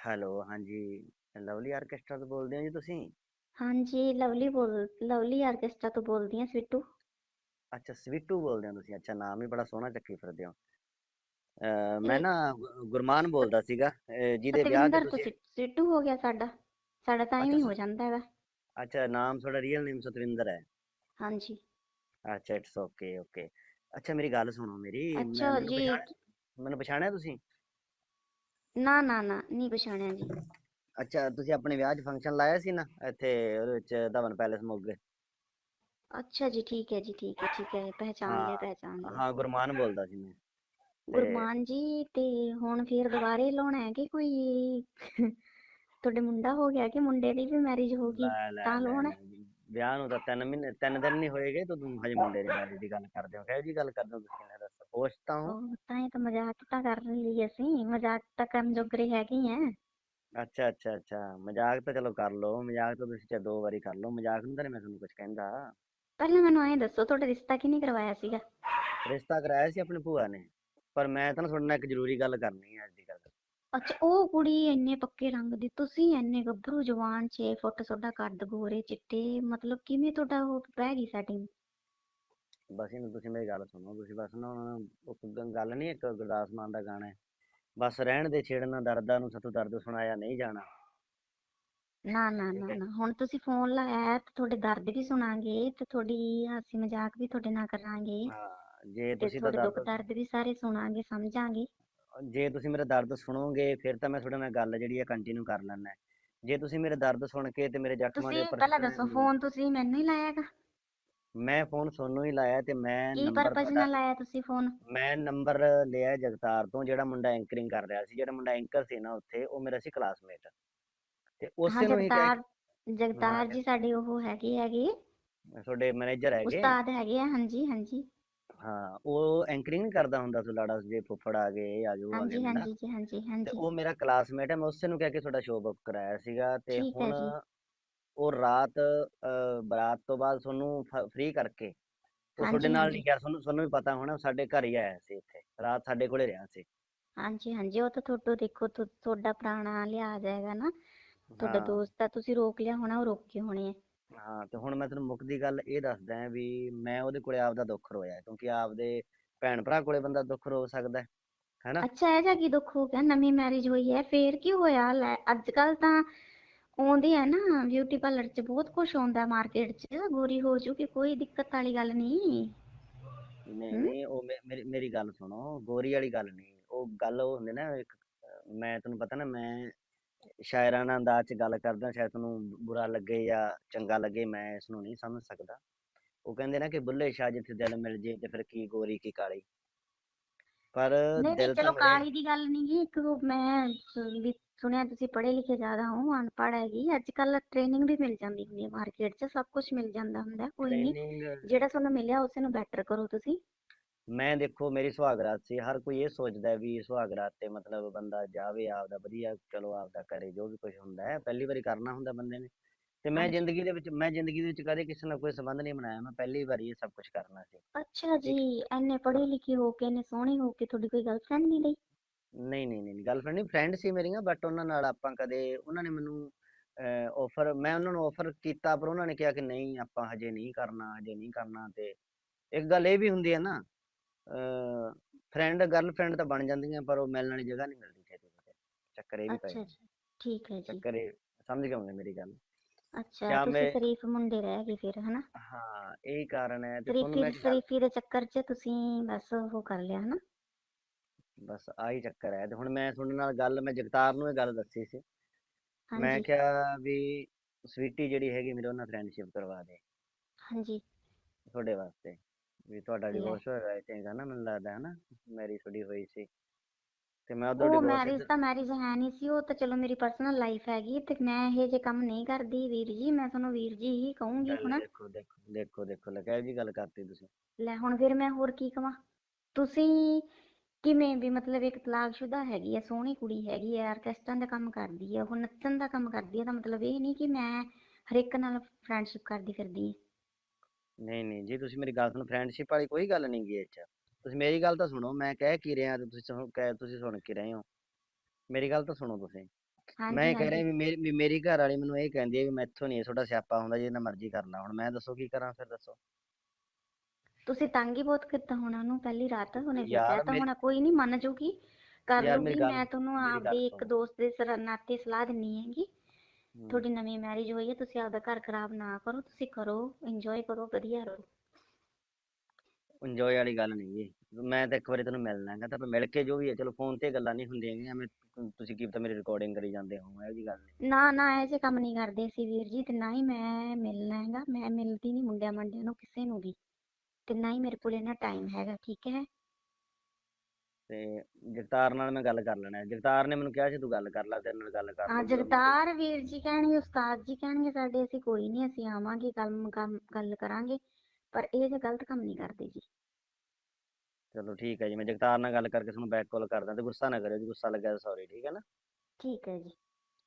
Hello ਹਾਂਜੀ। Lovely orchestra ਤੋਂ ਬੋਲਦੇ ਹੋ ਜੀ ਤੁਸੀਂ? ਹਾਂਜੀ ਲਵਲੀ ਬੋਲ ਲਵਲੀ ਆਰਕੈਸਟਰਾ ਤੋਂ ਬੋਲਦੀ ਹਾਂ ਸਵਿੱਟੂ। ਅੱਛਾ ਸਵੀਟੂ ਬੋਲਦੇ ਹੋ ਤੁਸੀਂ। ਅੱਛਾ ਨਾਮ ਹੀ ਬੜਾ ਸੋਹਣਾ ਚੱਕੀ ਫਿਰਦੇ ਹੋ। ਅਹ ਮੈਂ ਇਹ ਨਾ ਗੁ- ਗੁਰਮਾਨ ਬੋਲਦਾ ਸੀਗਾ। ਅਹ ਜਿਹਦੇ ਵਿਆਹ ਤੇ ਤੁਸੀਂ ਸਵਿੱਟੂ ਹੋ ਗਿਆ ਸਾਡਾ। ਸਾਡਾ ਤਾਂ ਅੱਛਾ ਐਵੇਂ ਹੀ ਹੋ ਸ- ਜਾਂਦਾ ਹੈਗਾ। ਅੱਛਾ ਨਾਮ ਤੁਹਾਡਾ ਰੀਅਲ ਨੇਮ ਸਤਵਿੰਦਰ ਹੈ। ਹਾਂਜੀ। ਅੱਛਾ ਇਟਸ ਓਕੇ ਓਕੇ ਅੱਛਾ ਮੇਰੀ ਗੱਲ ਸੁਣੋ ਮੇਰੀ। ਮੈਂ ਅੱਛਾ ਮੈਨੂੰ ਜੀ। ਪਛਾਣ ਮੈਨੂੰ ਪਛਾਣਿਆ ਤੁਸੀਂ? ਨਾ ਨਾ ਨਾ ਨਹੀਂ ਪਛਾਣਿਆ ਜੀ। ਅੱਛਾ ਤੁਸੀਂ ਆਪਣੇ ਵਿਆਹ 'ਚ ਫੰਕਸ਼ਨ ਲਾਇਆ ਸੀ ਨਾ ਇੱਥੇ ਉਹਦੇ ਵਿੱਚ ਧਵਨ ਪੈਲੇਸ ਮੋਗੇ? ਅੱਛਾ ਜੀ ਠੀਕ ਹੈ ਜੀ ਠੀਕ ਹੈ ਠੀਕ ਹੈ ਪਹਿਚਾਨ ਲਿਆ ਪਹਿਚਾਨ ਲਿਆ। ਹਾਂ ਗੁਰਮਾਨ ਬੋਲਦਾ ਸੀ ਮੈਂ। ਤੇ ਗੁਰਮਾਨ ਜੀ ਤੇ ਹੁਣ ਫਿਰ ਦੁਬਾਰੇ ਲਾਉਣਾ ਹੈ ਕਿ ਕੋਈ ਤੁਹਾਡੇ ਮੁੰਡਾ ਹੋ ਗਿਆ ਕਿ ਮੁੰਡੇ ਦੀ ਵੀ ਮੈਰਿਜ ਹੋ ਗਈ ਲੈ ਲੈ ਤਾਂ ਲੈ ਲਾਉਣਾ? ਲੈ ਜੀ। ਵਿਆਹ ਨੂੰ ਤਾਂ ਤਿੰਨ ਮਹੀਨੇ ਤਿੰਨ ਦਿਨ ਨਹੀਂ ਹੋਏਗੇ ਤਾਂ ਤੁਸੀਂ ਹਜੇ ਮੁੰਡੇ ਦੀ ਮੈਰਿਜ ਦੀ ਗੱਲ ਕਰਦੇ ਹੋ। ਕਿਹੋ ਜੀ ਗੱਲ ਕਰਦੇ ਹੋ ਤੁਸੀਂ? ਦੱਸੋ ਤਾਂ ਹੋ ਉਹ ਤਾਂ ਇਹ ਤਾਂ ਮਜ਼ਾਕ ਤਾਂ ਕਰ ਲਈ ਅਸੀਂ ਮਜ਼ਾਕ ਤਾਂ ਕਰਨ ਜੋਗਰੇ ਹੈਗੇ ਹੀ ਆ। ਅੱਛਾ ਅੱਛਾ ਅੱਛਾ ਮਜ਼ਾਕ ਤਾਂ ਚਲੋ ਕਰ ਲਓ ਮਜ਼ਾਕ ਤਾਂ ਤੁਸੀਂ ਚਾਹੇ ਦੋ ਵਾਰੀ ਕਰ ਲਓ ਮਜ਼ਾਕ ਨੂੰ ਤਾਂ ਨੀ ਮੈਂ ਤੁਹਾਨੂੰ ਕੁਝ ਕਹਿੰਦਾ। ਪਹਿਲਾਂ ਮੈਨੂੰ ਐਂ ਦੱਸੋ ਤੁਹਾਡਾ ਰਿਸ਼ਤਾ ਕਿਹਨੇ ਕਰਵਾਇਆ ਸੀਗਾ? ਰਿਸ਼ਤਾ ਕਰਾਇਆ ਸੀ ਆਪਣੀ ਭੂਆ ਨੇ ਪਰ ਮੈਂ ਤਾਂ ਨਾ ਤੁਹਾਡੇ ਨਾਲ ਇੱਕ ਜ਼ਰੂਰੀ ਗੱਲ ਕਰਨੀ ਹੈ ਅੱਜ ਦੀ ਗੱਲ। ਅੱਛਾ ਉਹ ਕੁੜੀ ਇੰਨੇ ਪੱਕੇ ਰੰਗ ਦੀ ਤੁਸੀਂ ਇੰਨੇ ਗੱਭਰੂ ਜਵਾਨ 6 ਫੁੱਟ ਤੁਹਾਡਾ ਕੱਦ ਗੋਰੇ ਚਿੱਟੇ ਮਤਲਬ ਕਿਵੇਂ ਤੁਹਾਡਾ ਉਹ ਰਹਿ ਗਈ ਸੈਟਿੰਗ ਬਸ ਇਹਨੂੰ ਤੁਸੀਂ ਮੇਰੀ ਗੱਲ ਸੁਣੋ ਤੁਸੀਂ ਬਸ ਨਾ ਉਹ ਗ- ਗੱਲ ਨਹੀਂ ਇੱਕ ਗੁਰਦਾਸ ਮਾਨ ਦਾ ਗਾਣਾ ਹੈ। ਬਸ ਰਹਿਣ ਦੇ ਛੇੜਨਾ ਦਰਦਾਂ ਨੂੰ ਸਤੋਂ ਦਰਦ ਸੁਣਾਇਆ ਨਹੀਂ ਜਾਣਾ। ਨਾ ਨਾ ਨਾ ਹੈ। ਨਾ ਹੁਣ ਤੁਸੀਂ ਫੋਨ ਲਾਇਆ ਤੇ ਤੁਹਾਡੇ ਦਰਦ ਵੀ ਸੁਣਾਂਗੇ ਤੇ ਤੁਹਾਡੀ ਹਾਸੀ ਮਜ਼ਾਕ ਵੀ ਤੁਹਾਡੇ ਨਾਲ ਕਰਾਂਗੇ ਹਾਂ ਜੇ ਤੇ ਤੁਸੀਂ ਤਾਂ ਤੁਹਾਡੇ ਦੁੱਖ ਦਰਦ ਦਰਦ ਵੀ ਸਾਰੇ ਸੁਣਾਂਗੇ ਸਮਝਾਂਗੇ। ਜੇ ਤੁਸੀਂ ਮੇਰਾ ਦਰਦ ਸੁਣੋਗੇ ਫਿਰ ਤਾਂ ਮੈਂ ਤੁਹਾਡੇ ਨਾਲ ਗੱਲ ਜਿਹੜੀ ਹੈ ਕੰਟੀਨਿਊ ਕਰ ਲੈਣਾ ਜੇ ਤੁਸੀਂ ਮੇਰੇ ਦਰਦ ਸੁਣ ਕੇ ਤੇ ਮੇਰੇ ਜ਼ਖਮਾਂ ਦੇ ਤੁਸੀਂ ਉੱਪਰ ਪਹਿਲਾਂ ਦੱਸੋ ਫੋਨ ਤੁਸੀਂ ਮੈਨੂੰ ਹੀ ਲਾਇਆਗਾ ਮੈਂ ਫੋਨ ਸੋਨੂੰ ਹੀ ਲਾਇਆ ਤੇ ਮੈਂ ਕੀ ਨੰਬਰ ਪਰਪਸ ਨਾਲ ਲਾਇਆ ਤੁਸੀਂ ਫੋਨ? ਮੈਂ ਨੰਬਰ ਲਿਆ ਜਗਤਾਰ ਤੋਂ ਜਿਹੜਾ ਮੁੰਡਾ ਐਂਕਰਿੰਗ ਕਰ ਰਿਹਾ ਸੀ ਜਿਹੜਾ ਮੁੰਡਾ ਐਂਕਰ ਸੀ ਨਾ ਉੱਥੇ ਉਹ ਮੇਰਾ ਸੀ ਕਲਾਸਮੇਟ ਤੇ ਹਾਂ ਉਸੇ ਨੂੰ ਹੀ ਕਹਿ ਜਗਤਾਰ ਜਗਤਾਰ ਜੀ ਸਾਡੇ ਉਹ ਹੈਗੇ ਹੈਗੇ। ਤੁਹਾਡੇ ਮੈਨੇਜਰ ਹੈਗੇ? ਉਸਤਾਦ ਹੈਗੇ ਆ ਹਾਂਜੀ ਹਾਂਜੀ। ਹਾਂ ਉਹ ਐਂਕਰਿੰਗ ਨਹੀਂ ਕਰਦਾ ਹੁੰਦਾ ਸੀ ਲਾੜਾ ਜੇ ਫੁੱਫੜ ਆ ਗਏ ਇਹ ਆ ਜਾਓ ਆ ਹਾਂਜੀ ਹਾਂਜੀ ਜੀ ਹਾਂਜੀ ਤੇ ਹਾਂਜੀ ਉਹ ਮੇਰਾ ਕਲਾਸਮੇਟ ਹੈ ਮੈਂ ਉਸੇ ਨੂੰ ਕਹਿ ਕੇ ਤੁਹਾਡਾ ਸ਼ੋਅ ਬੁੱਕ ਕਰਾਇਆ ਸੀਗਾ ਤੇ ਠੀਕ ਹੈ ਹੁਣ ਜੀ। ਉਹ ਰਾਤ ਅਹ, ਬਰਾਤ ਤੋਂ ਬਾਅਦ ਤੁਹਾਨੂੰ ਫ੍ਰੀ ਕਰਕੇ ਉਹ ਤੁਹਾਡੇ ਹਾਂਜੀ ਨਾਲ ਹਾਂਜੀ। ਨਹੀਂ ਗਿਆ ਤੁਹਾਨੂੰ ਤੁਹਾਨੂੰ ਵੀ ਪਤਾ ਹੋਣਾ ਸਾਡੇ ਘਰ ਹੀ ਆਇਆ ਸੀ ਇੱਥੇ ਰਾਤ ਸਾਡੇ ਕੋਲੇ ਰਿਹਾ ਸੀ। ਹਾਂਜੀ ਹਾਂਜੀ ਉਹ ਤਾਂ ਤੁਹਾਡਾ ਦੇਖੋ ਤੁ- ਤੁਹਾਡਾ ਪੁਰਾਣਾ ਲਿਹਾਜ਼ ਹੈਗਾ ਨਾ ਤੁਹਾਡਾ ਹਾਂ। ਦੋਸਤ ਆ ਤੁਸੀਂ ਰੋਕ ਲਿਆ ਹੋਣਾ ਉਹ ਰੋਕੇ ਹੋਣੇ ਆ। ਹਾਂ ਤੇ ਹੁਣ ਮੈਂ ਤੁਹਾਨੂੰ ਮੁੱਕਦੀ ਗੱਲ ਇਹ ਦੱਸਦਾ ਹਾਂ ਵੀ ਮੈਂ ਉਹਦੇ ਕੋਲੇ ਆਪਦਾ ਦੁੱਖ ਰੋਇਆ ਕਿਉਂਕਿ ਆਪਦੇ ਭੈਣ ਭਰਾ ਕੋਲੇ ਬੰਦਾ ਦੁੱਖ ਰੋ ਸਕਦਾ ਹੈ ਹੈਨਾ ਅੱਛਾ ਇਹ ਜਾ ਕੀ ਦੁੱਖ ਹੋ ਗਿਆ? ਨਵੀਂ ਮੈਰਿਜ ਹੋਈ ਹੈ ਫੇਰ ਕੀ ਹੋਇਆ? ਲੈ ਅੱਜ ਕੱਲ ਤਾਂ ਆਉਂਦੇ ਆ ਨਾ ਬਿਊਟੀ ਪਾਰਲਰ 'ਚ ਬਹੁਤ ਕੁਝ ਆਉਂਦਾ ਮਾਰਕੀਟ 'ਚ ਗੋਰੀ ਹੋ ਜੂਗੀ ਕੋਈ ਦਿੱਕਤ ਵਾਲੀ ਗੱਲ ਨਹੀਂ। ਨਹੀਂ ਨਹੀਂ ਉਹ ਮੇ- ਮੇਰੀ ਮੇਰੀ ਗੱਲ ਸੁਣੋ ਗੋਰੀ ਵਾਲੀ ਗੱਲ ਨਹੀਂ ਉਹ ਗੱਲ ਉਹ ਹੁੰਦੀ ਨਾ ਇੱਕ ਮੈਂ ਤੁਹਾਨੂੰ ਪਤਾ ਨਾ ਮੈਂ ਸ਼ਾਇਰਾਨਾ ਅੰਦਾਜ਼ ਚ ਗੱਲ ਕਰਦਾ ਸ਼ਾਇਦ ਤੁਹਾਨੂੰ ਬੁਰਾ ਲੱਗੇ ਜਾਂ ਚੰਗਾ ਲੱਗੇ ਮੈਂ ਇਸ ਨੂੰ ਨਹੀਂ ਸਮਝ ਸਕਦਾ। ਉਹ ਕਹਿੰਦੇ ਨਾ ਕਿ ਬੁੱਲੇ ਸ਼ਾਹ ਜਿੱਥੇ ਦਿਲ ਮਿਲ ਜੇ ਤੇ ਫਿਰ ਕੀ ਗੋਰੀ ਕੀ ਕਾਲੀ। ਪਰ ਨਹੀਂ ਨਹੀਂ ਦਿਲ ਤਾਂ ਚਲੋ ਕਾਲੀ ਦੀ ਗੱਲ ਨਹੀਂ ਗੀ ਇੱਕ ਉਹ ਮੈਂ ਵੀ ਸੁਣਿਆ ਤੁਸੀਂ ਪੜ੍ਹੇ ਲਿਖੇ ਜ਼ਿਆਦਾ ਹੋ ਅਨਪੜ੍ਹ ਹੈਗੀ ਅੱਜ ਕੱਲ ਟ੍ਰੇਨਿੰਗ ਵੀ ਮਿਲ ਜਾਂਦੀ ਹੁੰਦੀ ਹੈ ਮਾਰਕੀਟ 'ਚ ਸਭ ਕੁਝ ਮਿਲ ਜਾਂਦਾ ਹੁੰਦਾ ਕੋਈ ਨਹੀਂ ਟ੍ਰੇਨਿੰਗ ਜਿਹੜਾ ਤੁਹਾਨੂੰ ਮਿਲਿਆ ਉਸੇ ਨੂੰ ਬੈਟਰ ਕਰੋ ਤੁਸੀਂ। ਮੈਂ ਦੇਖੋ ਮੇਰੀ ਸੁਹਾਗਰਾਤ ਸੀ ਹਰ ਕੋਈ ਇਹ ਸੋਚਦਾ ਹੈ ਵੀ ਸੁਹਾਗਰਾਤ ਤੇ ਮਤਲਬ ਬੰਦਾ ਜਾਵੇ ਆਪਦਾ ਵਧੀਆ ਚਲੋ ਆਪਦਾ ਕਰੇ ਜੋ ਵੀ ਕੁਝ ਹੁੰਦਾ ਹੈ ਪਹਿਲੀ ਵਾਰੀ ਕਰਨਾ ਹੁੰਦਾ ਬੰਦੇ ਨੇ। ਤੇ ਮੈਂ ਹਾਂਜੀ। ਜ਼ਿੰਦਗੀ ਦੇ ਵਿੱਚ ਮੈਂ ਜ਼ਿੰਦਗੀ ਦੇ ਵਿੱਚ ਕਦੇ ਕਿਸੇ ਨਾਲ ਕੋਈ ਸੰਬੰਧ ਨਹੀਂ ਬਣਾਇਆ ਮੈਂ ਪਹਿਲੀ ਵਾਰੀ ਇਹ ਸਭ ਕੁਝ ਕਰਨਾ ਸੀ। ਅੱਛਾ ਜੀ ਠੀਕ ਐਨੇ ਪੜ੍ਹੇ ਲਿਖੇ ਹੋ ਕੇ ਐਨੇ ਸੋਹਣੇ ਹੋ ਕੇ ਤੁਹਾਡੀ ਕੋਈ ਗਰਲਫ੍ਰੈਂਡ ਨਹੀਂ ਲਈ? ਨਹੀਂ ਨਹੀਂ ਨਹੀਂ ਗਰਲਫ੍ਰੈਂਡ ਨਹੀਂ ਫਰੈਂਡ ਸੀ ਮੇਰੀਆਂ ਬਟ ਉਹਨਾਂ ਨਾਲ ਆਪਾਂ ਕਦੇ ਉਹਨਾਂ ਨੇ ਮੈਨੂੰ ਆਫਰ ਮੈਂ ਉਹਨਾਂ ਨੂੰ ਆਫਰ ਕੀਤਾ ਪਰ ਉਹਨਾਂ ਨੇ ਕਿਹਾ ਕਿ ਨਹੀਂ ਆਪਾਂ ਹਜੇ ਨਹੀਂ ਕਰਨਾ ਹਜੇ ਨਹੀਂ ਕਰਨਾ ਤੇ ਇੱਕ ਗੱਲ ਇਹ ਵੀ ਹੁੰਦੀ ਹੈ ਨਾ ਫਰੈਂਡ ਗਰਲਫ੍ਰੈਂਡ ਤਾਂ ਬਣ ਜਾਂਦੀਆਂ ਪਰ ਉਹ ਮਿਲਣ ਵਾਲੀ ਜਗ੍ਹਾ ਨਹੀਂ ਮਿਲਦੀ ਛੇਤੀ ਕਿਤੇ ਚੱਕਰ ਇਹ ਵੀ ਪੈ ਅੱਛਾ ਜਾਂਦਾ ਜੀ ਠੀਕ ਹੈ ਜੀ। ਚੱਕਰ ਇਹ ਸਮਝ ਗਏ ਹੋਗੇ ਮੇਰੀ ਗੱਲ। ਅੱਛਾ ਕਿਆ ਤੁਸੀਂ ਮੈਂ ਸ਼ਰੀਫ ਮੁੰਡੇ ਰਹਿ ਗਏ ਫਿਰ ਹਨਾ? ਹਾਂ ਇਹ ਕਾਰਨ ਹੈ ਤੇ ਤੁਹਾਨੂੰ ਸ਼ਰੀਫੀ ਮੈਂ ਇੱਕ ਗੱਲ ਸ਼ਰੀਫੀ ਦੇ ਚੱਕਰ 'ਚ ਤੁਸੀਂ ਬਸ ਉਹ ਕਰ ਲਿਆ ਹਨਾ? ਬਸ ਆਹੀ ਚੱਕਰ ਹੈ। ਤੇ ਹੁਣ ਮੈਂ ਤੁਹਾਡੇ ਨਾਲ ਗੱਲ ਮੈਂ ਜਗਤਾਰ ਨੂੰ ਇਹ ਗੱਲ ਦੱਸੀ ਸੀ। ਮੈਂ ਹਾਂਜੀ। ਕਿਹਾ ਵੀ ਸਵੀਟੀ ਜਿਹੜੀ ਹੈਗੀ ਮੇਰੇ ਉਹਨਾਂ ਫਰੈਂਡਸ਼ਿਪ ਕਰਵਾ ਦੇ। ਹਾਂਜੀ। ਤੁਹਾਡੇ ਵਾਸਤੇ। ਵੀ ਤੁਹਾਡਾ ਲੈ ਡਿਵੋਰਸ ਹੋਇਆ ਹੈ ਚੰਗਾ ਨਾ ਮੈਨੂੰ ਲੱਗਦਾ ਹੈ ਨਾ ਮੈਰੀ ਤੁਹਾਡੀ ਹੋਈ ਸੀ। ਤੇ ਮੈਂ ਉਦੋਂ ਉਹ ਡਿਵੋਰਸ ਮੈਰਿਜ ਤਾਂ ਮੈਰਿਜ ਹੈ ਨਹੀਂ ਸੀ ਉਹ ਤਾਂ ਚਲੋ ਮੇਰੀ ਪਰਸਨਲ ਲਾਈਫ ਹੈਗੀ। ਤੇ ਮੈਂ ਇਹ ਜੇ ਕੰਮ ਨਹੀਂ ਕਰਦੀ ਵੀਰ ਜੀ ਮੈਂ ਤੁਹਾਨੂੰ ਵੀਰ ਜੀ ਹੀ ਕਹੂੰਗੀ ਹੁਣ ਦੇਖੋ ਦੇਖੋ ਦੇਖੋ ਦੇਖੋ ਲੈ ਕਿਹੋ ਜੀ ਗੱਲ ਕਰਤੀ ਤੁਸੀਂ। ਲੈ ਹੁਣ ਫਿਰ ਮੈਂ ਹੋਰ ਕੀ ਕਵਾਂ? ਤੁਸੀਂ ਕਿਵੇਂ ਵੀ ਮਤਲਬ ਇੱਕ ਤਲਾਕਸ਼ੁਦਾ ਹੈਗੀ ਆ ਸੋਹਣੀ ਕੁੜੀ ਹੈਗੀ ਆ ਆਰਕੈਸਟਰਾ ਦਾ ਕੰਮ ਕਰਦੀ ਆ ਉਹ ਨੱਚਣ ਦਾ ਕੰਮ ਕਰਦੀ ਆ ਤਾਂ ਮਤਲਬ ਇਹ ਨਹੀਂ ਕਿ ਮੈਂ ਹਰ ਇੱਕ ਨਾਲ ਫਰੈਂਡਸ਼ਿਪ ਕਰਦੀ ਫਿਰਦੀ ਆ। ਨਹੀਂ ਨਹੀਂ ਜੀ ਤੁਸੀਂ ਮੇਰੀ ਗੱਲ ਸੁਣੋ ਫਰੈਂਡਸ਼ਿਪ ਵਾਲੀ ਕੋਈ ਗੱਲ ਨਹੀਂ ਗੀ ਇਹ 'ਚ। ਤੁਸੀਂ ਮੇਰੀ ਗੱਲ ਤਾਂ ਸੁਣੋ ਮੈਂ ਕਹਿ ਕੀ ਰਿਹਾ ਤੇ ਤੁਸੀਂ ਸੁਣ ਕਹਿ ਤੁਸੀਂ ਸੁਣ ਕੀ ਰਹੇ ਹੋ। ਮੇਰੀ ਗੱਲ ਤਾਂ ਸੁਣੋ ਤੁਸੀਂ। ਹਾਂਜੀ ਮੈਂ ਇਹ ਕਹਿ ਹਾਂਜੀ। ਰਿਹਾ ਵੀ ਮੇਰੀ ਵੀ ਮੇਰੀ ਘਰ ਵਾਲੀ ਮੈਨੂੰ ਇਹ ਕਹਿੰਦੀ ਹੈ ਵੀ ਮੈਥੋਂ ਨਹੀਂ ਤੁਹਾਡਾ ਸਿਆਪਾ ਹੁੰਦਾ ਜਿੰਨਾ ਮਰਜ਼ੀ ਕਰ ਲਾ। ਹੁਣ ਮੈਂ ਦੱਸੋ ਕੀ ਕਰਾਂ ਫਿਰ ਦੱਸੋ। ਤੁਸੀਂ ਤੰਗ ਹੀ ਬਹੁਤ ਕੀਤਾ ਹੋਣਾ ਉਹਨੂੰ ਪਹਿਲੀ ਰਾਤ ਉਹਨੇ ਯਾਰ ਕਹਿਤਾ ਮੇਰੀ- ਹੋਣਾ ਕੋਈ ਨਹੀਂ ਮੰਨ ਜਾਊਗੀ ਕਰ ਯਾਰ ਮੇਰੀ ਲੂਗੀ ਗੱਲ- ਮੈਂ ਤੁਹਾਨੂੰ ਮੇਰੀ ਗੱਲ ਆਪਦੇ ਇੱਕ ਸੁਣ। ਦੋਸਤ ਦੇ ਸਰ ਨਾਤੇ ਸਲਾਹ ਦਿੰਨੀ ਹੈਗੀ। ਤੁਹਾਡੀ ਨਵੀਂ ਮੈਰਿਜ ਹੋਈ ਹੈ ਤੁਸੀਂ ਆਪਦਾ ਘਰ ਖਰਾਬ ਨਾ ਕਰੋ ਤੁਸੀਂ ਕਰੋ ਇੰਜੋਏ ਕਰੋ ਵਧੀਆ ਰਹੋ। ਇੰਜੋਏ ਵਾਲੀ ਗੱਲ ਨਹੀਂ ਜੀ ਮੈਂ ਤਾਂ ਇੱਕ ਵਾਰੀ ਤੈਨੂੰ ਮਿਲਣਾ ਹੈਗਾ ਤਾਂ ਆਪਾਂ ਮਿਲ ਕੇ ਜੋ ਵੀ ਹੈ ਚਲੋ ਫੋਨ ਤੇ ਗੱਲਾਂ ਨਹੀਂ ਹੁੰਦੀਆਂ ਹੈਗੀਆਂ ਐਵੇਂ ਤੁ- ਤੁਸੀਂ ਕੀ ਪਤਾ ਮੇਰੀ ਰਿਕਾਰਡਿੰਗ ਕਰੀ ਜਾਂਦੇ ਹੋ ਇਹੋ ਜੀ ਗੱਲ ਨਹੀਂ। ਨਾ ਨਾ ਜੇ ਕੰਮ ਨਹੀਂ ਕਰਦੇ ਸੀ ਵੀਰ ਜੀ ਤੇ ਨਾ ਹੀ ਮੈਂ ਮਿਲਣਾ ਹੈਗਾ ਮੈਂ ਮਿਲਦੀ ਨਹੀਂ ਮੁੰਡਿਆਂ ਮੰਡਿਆਂ ਨੂੰ ਕਿਸੇ ਨੂੰ ਵੀ। ਤੇ ਨਾ ਹੀ ਮੇਰੇ ਕੋਲ ਇਹਨਾਂ ਟਾਈਮ ਹੈਗਾ ਠੀਕ ਹੈ ਤੇ ਜਗਤਾਰ ਨਾਲ ਮੈਂ ਗੱਲ ਕਰ ਲੈਣਾ। ਜਗਤਾਰ ਨੇ ਮੈਨੂੰ ਕਿਹਾ ਸੀ ਤੂੰ ਗੱਲ ਕਰ ਲੈ ਤੇਰੇ ਨਾਲ ਗੱਲ ਕਰ ਹਾਂ ਲਊਗਾ। ਜਗਤਾਰ ਵੀਰ ਜੀ ਕਹਿਣਗੇ ਉਸਤਾਦ ਜੀ ਕਹਿਣਗੇ ਸਾਡੇ ਅਸੀਂ ਕੋਈ ਨਹੀਂ ਅਸੀਂ ਆਵਾਂਗੇ ਗੱਲ ਕੰਮ ਗੱਲ ਕਰਾਂਗੇ ਪਰ ਇਹ ਜੇ ਗਲਤ ਕੰਮ ਨਹੀਂ ਕਰਦੇ ਜੀ ਚਲੋ ਠੀਕ ਹੈ ਜੀ ਮੈਂ ਜਗਤਾਰ ਨਾਲ ਗੱਲ ਕਰਕੇ ਤੁਹਾਨੂੰ ਬੈਕ ਕਾਲ ਕਰਦਾ ਤੇ ਗੁੱਸਾ ਨਾ ਕਰਿਓ ਜੀ ਗੁੱਸਾ ਲੱਗਿਆ ਤਾਂ ਸੌਰੀ ਠੀਕ ਹੈ ਨਾ ਠੀਕ ਹੈ ਜੀ